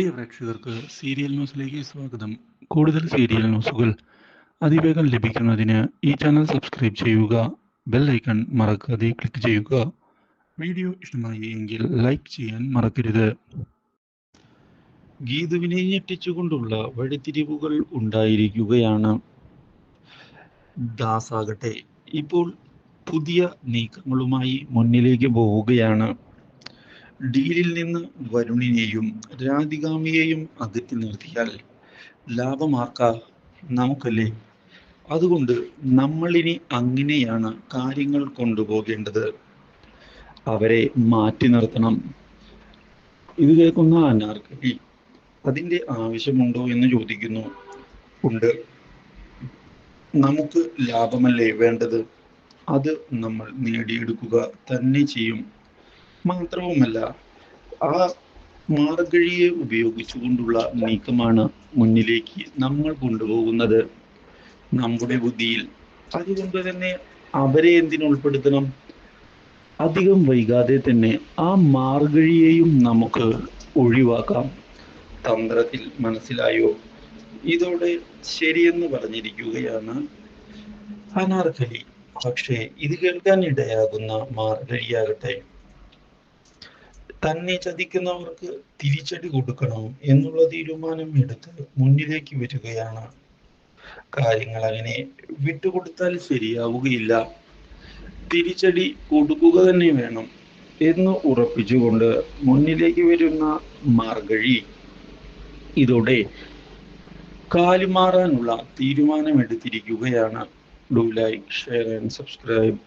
പ്രിയ പ്രേക്ഷകർക്ക് സീരിയൽ ന്യൂസിലേക്ക് സ്വാഗതം. കൂടുതൽ സീരിയൽ ന്യൂസുകൾ അതിവേഗം ലഭിക്കുന്നതിന് ഈ ചാനൽ സബ്സ്ക്രൈബ് ചെയ്യുക ബെൽ ഐക്കൺ മറക്കാതെ ക്ലിക്ക് ചെയ്യുക. വീഡിയോ ഇഷ്ടമായി എങ്കിൽ ലൈക്ക് ചെയ്യാൻ മറക്കരുത്. ഗീതുവിനെ ഞെട്ടിച്ചുകൊണ്ടുള്ള വഴിത്തിരിവുകൾ ഉണ്ടായിരിക്കുകയാണ്. ദാസാകട്ടെ ഇപ്പോൾ പുതിയ നീക്കങ്ങളുമായി മുന്നിലേക്ക് പോവുകയാണ്. ഡീലിൽ നിന്ന് വരുണിനെയും രാധികാമിയെയും അകറ്റി നിർത്തിയാൽ ലാഭമാർക്ക നമുക്കല്ലേ? അതുകൊണ്ട് നമ്മളിനി അങ്ങനെയാണ് കാര്യങ്ങൾ കൊണ്ടുപോകേണ്ടത്. അവരെ മാറ്റി നിർത്തണം. ഇത് കേൾക്കുന്ന അനാർക്കലി അതിന്റെ ആവശ്യമുണ്ടോ എന്ന് ചോദിക്കുന്നു. ഉണ്ട്. നമുക്ക് ലാഭമല്ലേ വേണ്ടത്? അത് നമ്മൾ നേടിയെടുക്കുക തന്നെ ചെയ്യും. മാത്രവുമല്ല ആ മാർഗഴിയെ ഉപയോഗിച്ചുകൊണ്ടുള്ള നീക്കമാണ് മുന്നിലേക്ക് നമ്മൾ കൊണ്ടുപോകുന്നത്. നമ്മുടെ ബുദ്ധിയിൽ അതുകൊണ്ട് തന്നെ അവരെ എന്തിനുൾപ്പെടുത്തണം? അധികം വൈകാതെ തന്നെ ആ മാർഗഴിയെയും നമുക്ക് ഒഴിവാക്കാം. തന്ത്രത്തിൽ മനസ്സിലായോ? ഇതോടെ ശരിയെന്ന് പറഞ്ഞിരിക്കുകയാണ് അനാർക്കലി. പക്ഷേ ഇത് കേൾക്കാൻ ഇടയാകുന്ന മാർഗഴിയാകട്ടെ. തന്നെ ചതിക്കുന്നവർക്ക് തിരിച്ചടി കൊടുക്കണം എന്നുള്ള തീരുമാനം എടുത്ത് മുന്നിലേക്ക് വരികയാണ്. കാര്യങ്ങൾ അങ്ങനെ വിട്ടുകൊടുത്താൽ ശരിയാവുകയില്ല. തിരിച്ചടി കൊടുക്കുക തന്നെ വേണം എന്ന് ഉറപ്പിച്ചുകൊണ്ട് മുന്നിലേക്ക് വരുന്ന മാർഗഴി. ഇതോടെ കാലുമാറാനുള്ള തീരുമാനമെടുത്തിരിക്കുകയാണ്. Do like share and subscribe